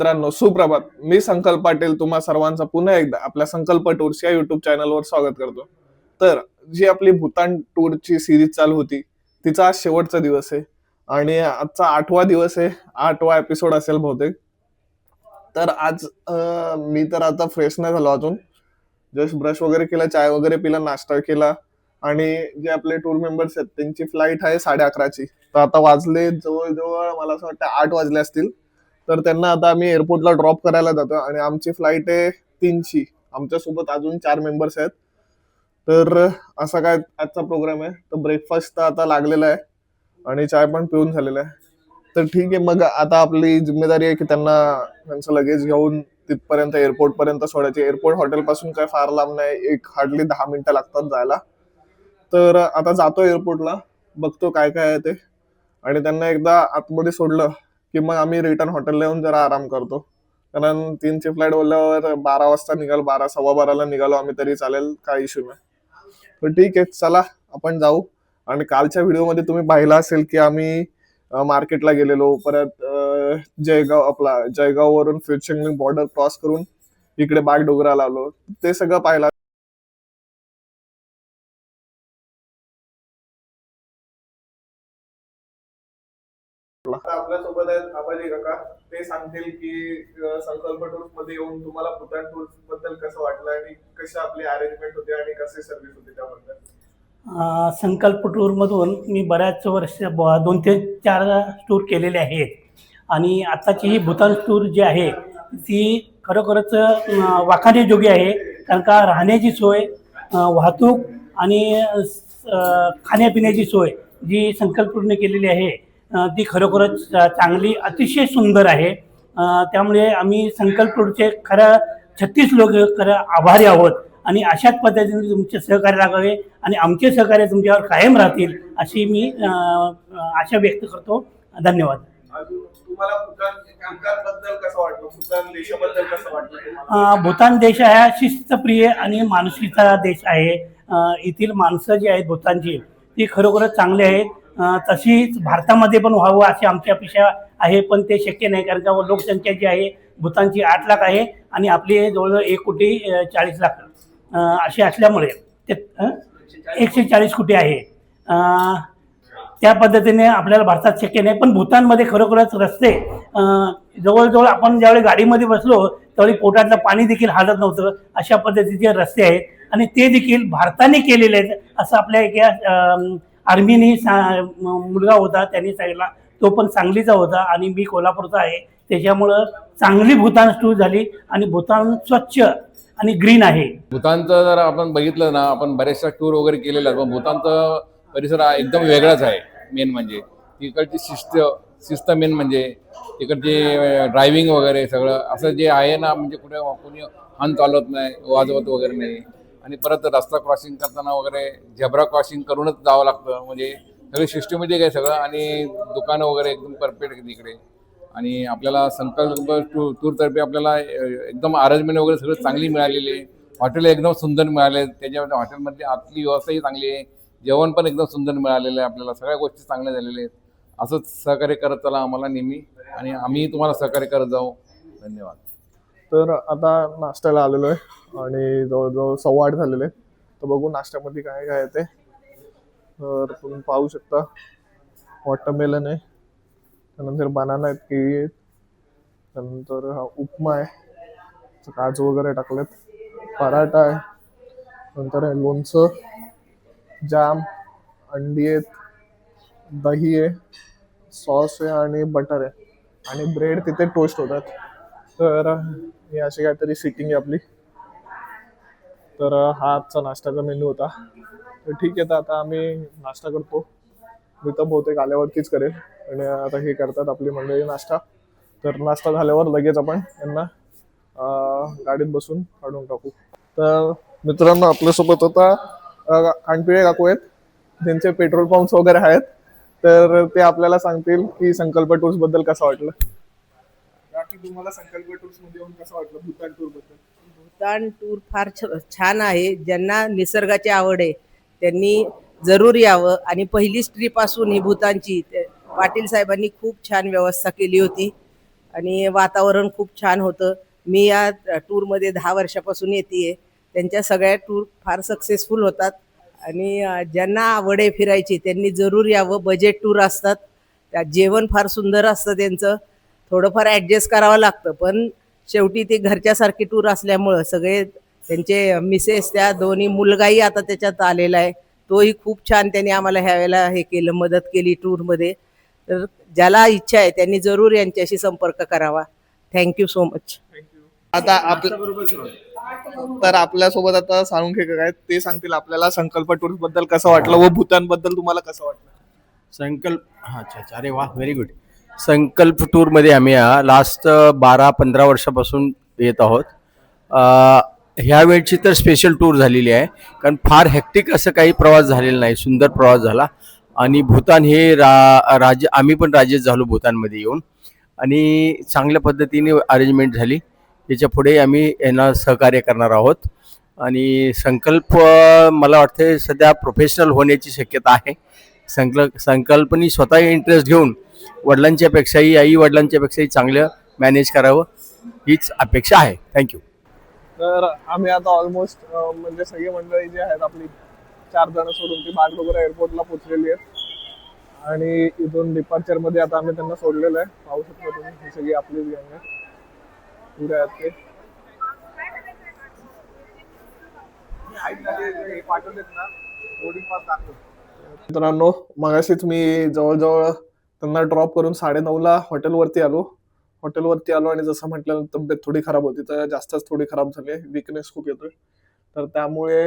मित्रांनो सुप्रभात. मी संकल्प पाटील तुम्हा सर्वांचं पुन्हा एकदा आपल्या संकल्प टूर्स या युट्यूब चॅनलवर स्वागत करतो. तर जी आपली भूतान टूरची सिरीज चालू होती तिचा आज शेवटचा दिवस आहे आणि आजचा आठवा दिवस आहे आठवा एपिसोड असेल बहुतेक. तर आज मी तर आता फ्रेश नाही झालो अजून. जस्ट ब्रश वगैरे केला चाय वगैरे पिला नाश्ता केला आणि जे आपले टूर मेंबर्स आहेत त्यांची फ्लाईट आहे साडे अकराची. तर आता वाजले जवळजवळ मला असं वाटतं आठ वाजले असतील. तर त्यांना आता आम्ही एअरपोर्टला ड्रॉप करायला जातो आणि आमची फ्लाईट आहे तीनची. आमच्यासोबत अजून चार मेंबर्स आहेत. तर असा काय आजचा प्रोग्राम आहे. तर ब्रेकफास्ट तर आता लागलेला आहे आणि चाय पण पिऊन झालेला आहे. तर ठीक आहे मग आता आपली जिम्मेदारी आहे की त्यांना त्यांचं लगेज घेऊन तिथपर्यंत एअरपोर्ट पर्यंत सोडायचे. एअरपोर्ट हॉटेल पासून काय फार लांब नाही. एक हार्डली दहा मिनिटं लागतात जायला. तर आता जातो एअरपोर्टला बघतो काय काय आहे ते. आणि त्यांना एकदा आतमध्ये सोडलं. की मग आम्ही रिटर्न हॉटेलला येऊन जरा आराम करतो. कारण तीनची फ्लाईट बोलल्यावर बारा वाजता निघाल बारा सव्वा बाराला निघालो आम्ही तरी चालेल काय इश्यू नाही. तर ठीक आहे चला आपण जाऊ. आणि कालच्या व्हिडिओमध्ये तुम्ही पाहिलं असेल की आम्ही मार्केटला गेलेलो. परत जयगाव आपला जयगाव वरून फिरचिंगलिंग बॉर्डर क्रॉस करून इकडे बागडोगराला आलो. ते सगळं पाहिलं सोबत आहेत. आबाजी काका ते सांगतील की संकल्प टूर्समध्ये येऊन तुम्हाला भूतान टूर्सबद्दल कसं वाटलं आणि कसे आपली अरेंजमेंट होते आणि कसे सर्व्हिस होते त्याबद्दल? संकल्प टूरमधून मी बऱ्याच वर्ष ब- दोन ते चार टूर केलेले आहेत. आणि आत्ताची ही भूतान टूर जी आहे ती खरोखरच वाखाण्याजोगी आहे. कारण का राहण्याची सोय वाहतूक आणि खाण्यापिण्याची सोय जी संकल्प केलेली आहे ती खरोखरच चांगली अतिशय सुंदर आहे. त्यामुळे आम्ही संकल्प खरं छत्तीस लोक खरं आभारी आहोत. आणि अशाच पद्धतीने तुमचे सहकार्य लागावे आणि आमचे सहकार्य तुमच्यावर कायम राहतील अशी मी आशा व्यक्त करतो. धन्यवाद. भूतान देश हा शिस्तप्रिय आणि माणुसकीचा देश आहे. येथील माणसं जी आहेत भूतानची ती खरोखरच चांगली आहेत. तशीच भारतामध्ये पण व्हावं अशी आमची अपेक्षा आहे पण ते शक्य नाही. कारण का लोकसंख्या जी आहे भूतानची आठ लाख आहे आणि आपली जवळजवळ एक कोटी चाळीस लाख. अशी असल्यामुळे ते एकशे चाळीस कोटी आहे. त्या पद्धतीने आपल्याला भारतात शक्य नाही पण भूतानमध्ये खरोखरच रस्ते जवळजवळ आपण ज्यावेळी गाडीमध्ये बसलो त्यावेळी पोटातलं पाणी देखील हालत नव्हतं. अशा पद्धतीचे रस्ते आहेत. आणि ते देखील भारताने केलेले आहेत असं आपल्या एका आर्मीने सा- मुलगा होता त्यांनी सांगितला तो पण सांगलीचा होता आणि मी कोल्हापूरचा आहे. त्याच्यामुळं चांगली भूतान टूर झाली आणि भूतान स्वच्छ आणि ग्रीन आहे. भूतानचं जर आपण बघितलं ना आपण बऱ्याचशा टूर वगैरे केलेला पण भूतानचा परिसर एकदम वेगळाच आहे मेन म्हणजे. तिकडची शिस्त शिस्त मेन म्हणजे. तिकडचे ड्रायव्हिंग वगैरे सगळं असं जे आहे ना म्हणजे कुठे कोणी हॉर्न चालवत नाही वाजवत वगैरे नाही. आणि परत रस्ता क्रॉसिंग करताना वगैरे झेब्रा क्रॉसिंग करूनच जावं लागतं. म्हणजे सगळं सिस्टमॅटिक आहे सगळं आणि दुकानं वगैरे एकदम परफेक्ट तिकडे आणि आपल्याला संकल्प टूर टूरतर्फे आपल्याला एकदम अरेंजमेंट वगैरे सगळं चांगली मिळालेली आहे. हॉटेल एकदम सुंदर मिळाले. त्याच्यामध्ये हॉटेलमधली आतली व्यवस्थाही चांगली आहे. जेवण पण एकदम सुंदर मिळालेलं आहे आपल्याला. सगळ्या गोष्टी चांगल्या झालेल्या आहेत. असंच सहकार्य करत चला आम्हाला नेहमी. आणि आम्ही तुम्हाला सहकार्य करत जाऊ. धन्यवाद. तर आता नाश्त्याला आलेलो आहे. आणि जवळजवळ सव्वा आठ झालेले तर बघू नाश्त्यामध्ये काय काय येते. ते तर तुम्ही पाहू शकता वॉटरमेलन आहे. त्यानंतर बनाना आहेत केळी आहेत. त्यानंतर हा उपमा आहे. काजू वगैरे टाकलेत. पराठा आहे. नंतर आहे लोणचं. जाम. अंडी आहेत. दही आहे. सॉस आहे आणि बटर आहे. आणि ब्रेड तिथे टोस्ट होतात. तर ही अशी काहीतरी सिटिंग आहे आपली. तर हा आजचा नाश्त्याचा मेन्यू होता. तर ठीक आहे तर आता आम्ही नाश्ता करतो. मी तर बहुतेक आल्यावरतीच करेल. आणि आता हे करतात आपली मंडळी नाश्ता. तर नाश्ता झाल्यावर लगेच आपण यांना गाडीत बसून काढून टाकू. तर मित्रांनो आपल्यासोबत आता अं, कानपिळे काकू आहेत. ज्यांचे पेट्रोल पंप्स वगैरे आहेत. तर ते आपल्याला सांगतील की संकल्प टूर्सबद्दल कसं वाटलं. बाकी तुम्हाला संकल्प टूर्समध्ये येऊन कसं वाटलं? भूतान टूरबद्दल भूतान टूर फार छ- छान आहे. ज्यांना निसर्गाची आवड आहे त्यांनी जरूर यावं. आणि पहिलीच ट्रीप असून ही भूतानची पाटील साहेबांनी खूप छान व्यवस्था केली होती. आणि वातावरण खूप छान होतं. मी या टूरमध्ये दहा वर्षापासून येते त्यांच्या सगळ्या टूर फार सक्सेसफुल होतात. आणि ज्यांना आवड आहे फिरायची त्यांनी जरूर यावं. बजेट टूर असतात. त्यात जेवण फार सुंदर असतं त्यांचं. थोडंफार ॲडजस्ट करावं लागतं. पण शेवटी ते घरच्यासारखी टूर असल्यामुळं सगळे त्यांचे मिसेस त्या दोन्ही मुलगाही आता त्याच्यात आलेला आहे. तोही खूप छान त्यांनी आम्हाला ह्या वेळेला हे केलं मदत केली टूरमध्ये तर ज्याला इच्छा आहे त्यांनी जरूर यांच्याशी संपर्क करावा. थँक्यू सो मच आता आपल्या तर आपल्यासोबत आता साळुंखेकर आहेत ते सांगतील आपल्याला संकल्प टूरबद्दल कसं वाटलं व भूतानबद्दल तुम्हाला कसं वाटलं? संकल्प हा, अच्छा अच्छा. अरे वा व्हेरी गुड संकल्प टूरमध्ये आम्ही लास्ट बारा पंधरा वर्षापासून येत आहोत. ह्या वेळची तर स्पेशल टूर झालेली आहे कारण फार हॅक्टिक असं काही प्रवास झालेला नाही सुंदर प्रवास झाला. आणि भूतान हे रा राज्य आम्ही पण राज्य झालो भूतानमध्ये येऊन. आणि चांगल्या पद्धतीने अरेंजमेंट झाली. त्याच्या पुढे आम्ही यांना सहकार्य करणार आहोत. आणि संकल्प मला वाटते सध्या प्रोफेशनल होण्याची शक्यता आहे. संकल्प संकल्पनी स्वतः इंटरेस्ट घेऊन वडिलांच्या पेक्षाही आई वडिलांच्या पेक्षाही चांगलं मॅनेज करावं हीच अपेक्षा आहे. थँक्यू तर आम्ही आता ऑलमोस्ट म्हणजे सगळी मंडळी जी आहेत आपली चार जण सोडून ती बागडोगरा एअरपोर्टला पोहोचलेली आहेत. आणि इथून डिपार्चरमध्ये आता आम्ही त्यांना सोडलेलं आहे. पाहू शकता तुम्ही ही सगळी आपलीच गँग. आहे पुढे आहेत ते. मित्रांनो मगाशीच मी जवळजवळ त्यांना ड्रॉप करून साडे ला हॉटेलवरती आलो. हॉटेलवरती आलो आणि जसं म्हटलं तब्येत थोडी खराब होती तर जास्तच थोडी खराब झाली विकनेस खूप येतोय. तर त्यामुळे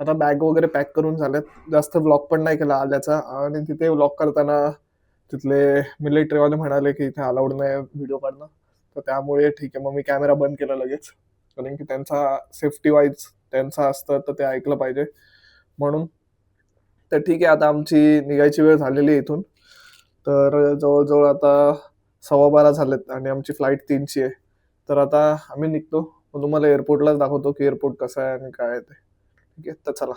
आता बॅग वगैरे पॅक करून झाल्यात जास्त व्लॉग पण नाही केला आल्याचा. आणि तिथे व्लॉग करताना तिथले मिलिटरीवाले म्हणाले की इथे अलाउड नाही व्हिडिओ काढणं. तर त्यामुळे ठीक आहे मग मी कॅमेरा बंद केला लगेच. कारण की त्यांचा सेफ्टी वाईज त्यांचा असतं तर ते ऐकलं पाहिजे. म्हणून तर ठीक आहे आता आमची निघायची वेळ झालेली आहे इथून. तर जवळजवळ आता सव्वा बारा झालेत आणि आमची फ्लाईट तीनची आहे. तर आता आम्ही निघतो. मग तुम्हाला एअरपोर्टलाच दाखवतो की एअरपोर्ट कसं आहे आणि काय आहे ते. ठीक आहे तर चला.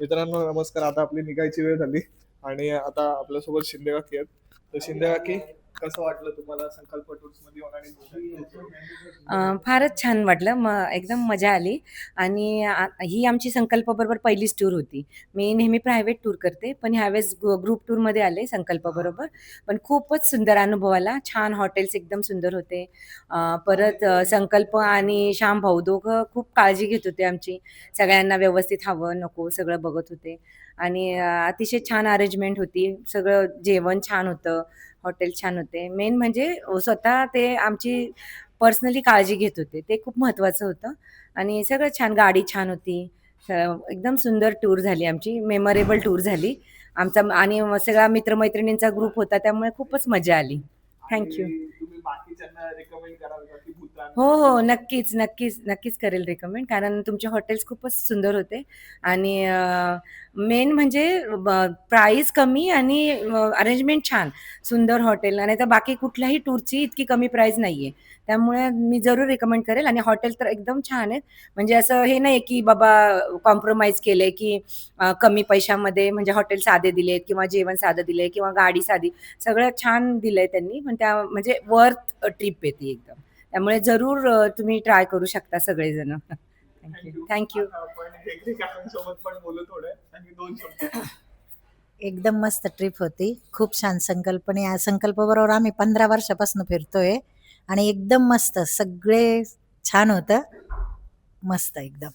मित्रांनो नमस्कार. आता आपली निघायची वेळ झाली आणि आता आपल्यासोबत शिंदे काकी आहेत. तर शिंदे काकी कसं वाटलं तुम्हाला संकल्प टूर्समध्ये फारच छान वाटलं म एकदम मजा आली आणि ही आमची संकल्पबरोबर पहिलीच टूर होती. मी नेहमी प्रायव्हेट टूर करते, पण ह्यावेळेस ग्रु ग्रुप टूरमध्ये आले संकल्पबरोबर. पण खूपच सुंदर अनुभव आला. छान हॉटेल्स एकदम सुंदर होते. परत संकल्प आणि श्याम भाऊ दोघं खूप काळजी घेत होते आमची. सगळ्यांना व्यवस्थित हवं, नको सगळं बघत होते आणि अतिशय छान अरेंजमेंट होती. सगळं जेवण छान होतं, हॉटेल छान होते. मेन म्हणजे स्वतः ते आमची पर्सनली काळजी घेत होते. ते खूप महत्त्वाचं होतं आणि सगळं छान गाडी छान होती. एकदम सुंदर टूर झाली आमची. मेमोरेबल टूर झाली. आमचा आणि सगळा मित्रमैत्रिणींचा ग्रुप होता त्यामुळे खूपच मजा आली. Thank you. आणि तुम्ही बाकीच्यांना रेकमेंड कराल का की भूतान हो, हो. नक्कीच, नक्कीच, नक्कीच करेल रिकमेंड कारण तुमचे हॉटेल्स खूपच सुंदर होते आणि मेन म्हणजे प्राईस कमी आणि अरेंजमेंट छान. सुंदर हॉटेल आणि तर बाकी कुठल्याही टूरची इतकी कमी प्राईस नाहीये. त्यामुळे मी जरूर रिकमेंड करेल आणि हॉटेल तर एकदम छान आहेत. म्हणजे असं हे नाही की बाबा कॉम्प्रोमाईज केलंय की कमी पैशामध्ये म्हणजे हॉटेल साधे दिलेत किंवा जेवण साधं दिलंय किंवा गाडी साधी. सगळं छान दिलंय त्यांनी. पण त्या म्हणजे वर्थ ट्रिप आहे ती एकदम. त्यामुळे जरूर तुम्ही ट्राय करू शकता सगळेजण. Thank you. Thank you. आता आपण हेगडे काकांसोबत पण बोलू थोडे आणि दोन शब्द एकदम मस्त ट्रिप होती. खूप छान संकल्पने या संकल्पाबरोबर आम्ही 15 वर्षापासून फिरतोय आणि एकदम मस्त सगळे छान होतं. मस्त एकदम.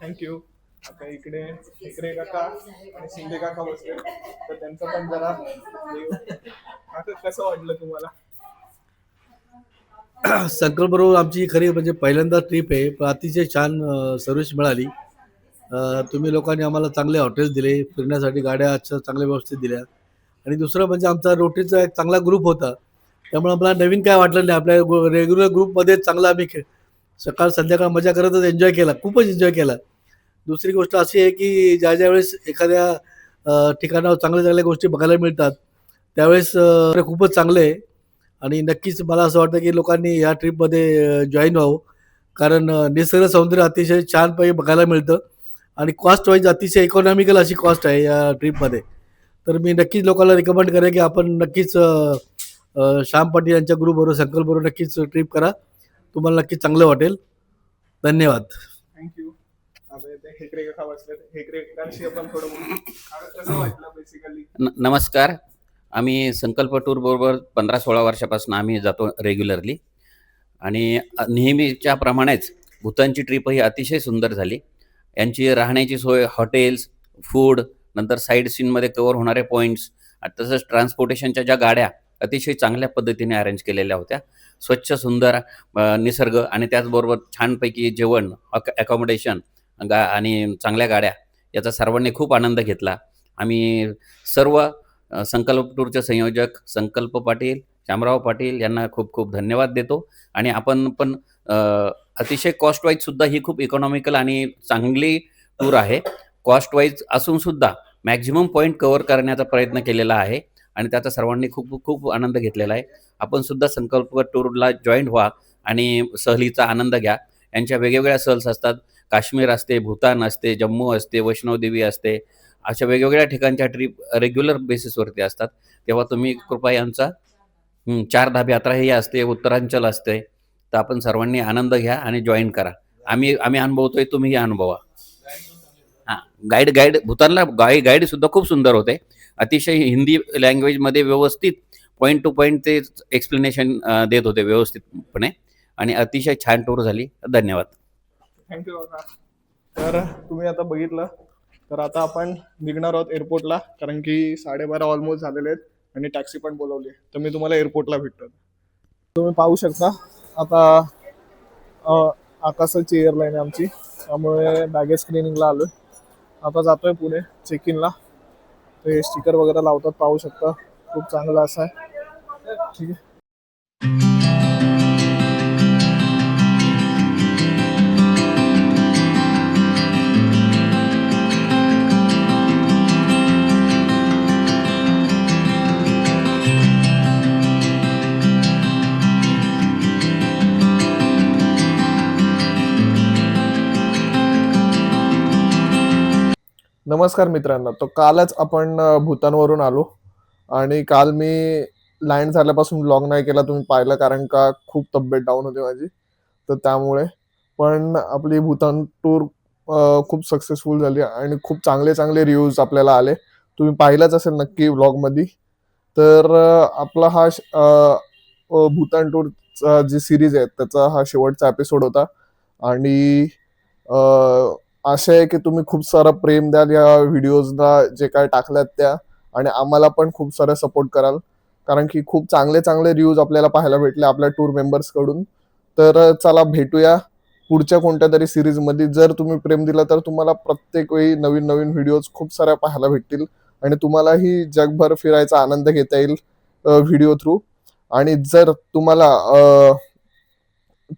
थँक्यू आता इकडे इकडे काका आणि शिंदे काका बसले. तर त्यांचं पण जरा आता कसं वाटलं तुम्हाला? संकल्प बरोबर आमची खरी म्हणजे पहिल्यांदा ट्रिप आहे पण अतिशय छान सर्व्हिस मिळाली. तुम्ही लोकांनी आम्हाला चांगले हॉटेल्स दिले फिरण्यासाठी गाड्या अच्छा चांगल्या व्यवस्थित दिल्या. आणि दुसरं म्हणजे आमचा रोटीचा एक चांगला ग्रुप होता. त्यामुळे आम्हाला नवीन काय वाटलं नाही. आपल्या रेग्युलर ग्रुपमध्ये चांगला आम्ही खेळ सकाळ संध्याकाळ मजा करतच एन्जॉय केला खूपच एन्जॉय केला. दुसरी गोष्ट अशी आहे की ज्या ज्या वेळेस एखाद्या ठिकाणावर चांगल्या चांगल्या गोष्टी बघायला मिळतात त्यावेळेस खूपच चांगलं आहे. आणि नक्कीच मला असं वाटतं की लोकांनी ह्या ट्रिपमध्ये जॉईन व्हावं. कारण निसर्ग सौंदर्य अतिशय छानपैकी बघायला मिळतं. आणि कॉस्ट वाईज अतिशय इकॉनॉमिकल अशी कॉस्ट आहे या ट्रिपमध्ये. तर मी नक्कीच लोकांना रिकमेंड करेन की आपण नक्कीच श्याम पाटील यांच्या ग्रुपबरोबर संकल्पबरोबर नक्कीच ट्रिप करा. तुम्हाला नक्कीच चांगलं वाटेल. धन्यवाद. नमस्कार. आम्ही संकल्प टूर बरोबर पंधरा सोळा वर्षापासून आम्ही जातो रेग्युलरली आणि नेहमीच्या प्रमाणेच भूतानची ट्रिप ही अतिशय सुंदर झाली. यांची राहण्याची सोय हॉटेल्स फूड नंतर साईड सीनमध्ये कवर होणारे पॉईंट्स तसंच ट्रान्सपोर्टेशनच्या ज्या गाड्या अतिशय चांगल्या पद्धतीने अरेंज केलेल्या होत्या. स्वच्छ सुंदर निसर्ग आणि त्याचबरोबर छानपैकी जेवण अकॉमोडेशन गा आणि चांगल्या गाड्या याचा सर्वांनी खूप आनंद घेतला. आम्ही सर्व संकल्प टूरचे संयोजक संकल्प पाटील शामराव पाटील यांना खूप खूप धन्यवाद देतो. आणि आपण पण अतिशय कॉस्ट वाईज सुद्धा ही खूप इकॉनॉमिकल आणि चांगली टूर आहे. कॉस्ट वाईज असून सुद्धा मॅक्झिमम पॉईंट कव्हर करण्याचा प्रयत्न केलेला आहे. आणि त्याचा सर्वांनी खूप खूप आनंद घेतलेला आहे. आपण सुद्धा संकल्प टूरला जॉईंट व्हा आणि सहलीचा आनंद घ्या. यांच्या वेगवेगळ्या सहल्स असतात. काश्मीर असते भूतान असते जम्मू असते वैष्णवदेवी असते अशा वेगवेगळ्या ठिकाणच्या ट्रीप रेग्युलर बेसिसवरती असतात. तेव्हा तुम्ही कृपया यांचा चार धाब यात्रा ही असते उत्तरांचल असते. तर आपण सर्वांनी आनंद घ्या आणि जॉईन करा. आम्ही आम्ही अनुभवतोय तुम्हीही अनुभवा. हां गाईड गाईड भूतानला गाई गाईड सुद्धा खूप सुंदर होते. अतिशय हिंदी लँग्वेजमध्ये व्यवस्थित पॉईंट टू पॉईंट ते एक्सप्लेनेशन देत होते व्यवस्थितपणे. आणि अतिशय छान टूर झाली. धन्यवाद. थँक्यू काका तर तुम्ही आता बघितलं तर आता आपण निघणार आहोत एअरपोर्टला कारण की साडेबारा ऑलमोस्ट झालेले आहेत आणि टॅक्सी पण बोलवली आहे. तर मी तुम्हाला एअरपोर्टला भेटतो तुम्ही पाहू शकता आता आकाशाची एअरलाईन आहे आमची. त्यामुळे बॅगेज स्क्रीनिंगला आलो आता जातोय पुणे चेक इनला ते स्टिकर वगैरे लावतात पाहू शकता. खूप चांगलं असं आहे. ठीक आहे. नमस्कार मित्रांनो. तो कालच आपण भूतानवरून आलो. आणि काल मी लँड झाल्यापासून ब्लॉग नाही केला तुम्ही पाहिलं कारण का खूप तब्येत डाऊन होती माझी. तर त्यामुळे. पण आपली भूतान टूर खूप सक्सेसफुल झाली आणि खूप चांगले चांगले रिव्ह्यूज आपल्याला आले. तुम्ही पाहिलंच असेल नक्की व्लॉगमध्ये. तर आपला हा श- भूतान टूरचा जी सिरीज आहे त्याचा हा शेवटचा एपिसोड होता. आणि आशा आहे की तुम्ही खूप सारा प्रेम द्याल या व्हिडिओजला जे काय टाकल्यात त्या आणि आम्हाला पण खूप सारं सपोर्ट कराल. कारण की खूप चांगले चांगले रिव्ह्यूज आपल्याला पाहायला भेटले आपल्या टूर मेंबर्सकडून तर चला भेटूया पुढच्या कोणत्या तरी सिरीजमध्ये जर तुम्ही प्रेम दिला तर तुम्हाला प्रत्येक वेळी नवीन नवीन व्हिडिओज खूप साऱ्या पाहायला भेटतील. आणि तुम्हालाही जगभर फिरायचा आनंद घेता येईल व्हिडिओ थ्रू आणि जर तुम्हाला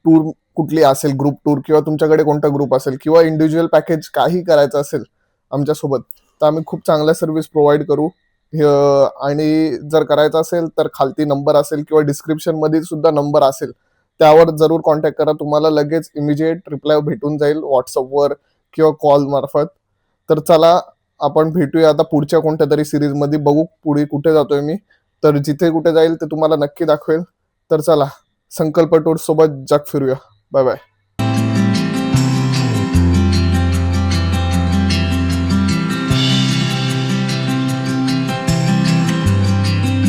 टूर कुठली असेल ग्रुप टूर किंवा तुमच्याकडे कोणता ग्रुप असेल किंवा इंडिव्हिज्युअल पॅकेज काही करायचं असेल आमच्यासोबत तर आम्ही खूप चांगल्या सर्व्हिस प्रोव्हाइड करू. आणि जर करायचं असेल तर खालती नंबर असेल किंवा डिस्क्रिप्शनमध्ये सुद्धा नंबर असेल त्यावर जरूर कॉन्टॅक्ट करा. तुम्हाला लगेच इमिजिएट रिप्लाय भेटून जाईल व्हॉट्सअपवर किंवा कॉल मार्फत. तर चला आपण भेटूया आता पुढच्या कोणत्या तरी सिरीजमध्ये. बघू पुढे कुठे जातोय मी. तर जिथे कुठे जाईल ते तुम्हाला नक्की दाखवेल. तर चला संकल्प टूर सोबत जग फिरूया. Bye bye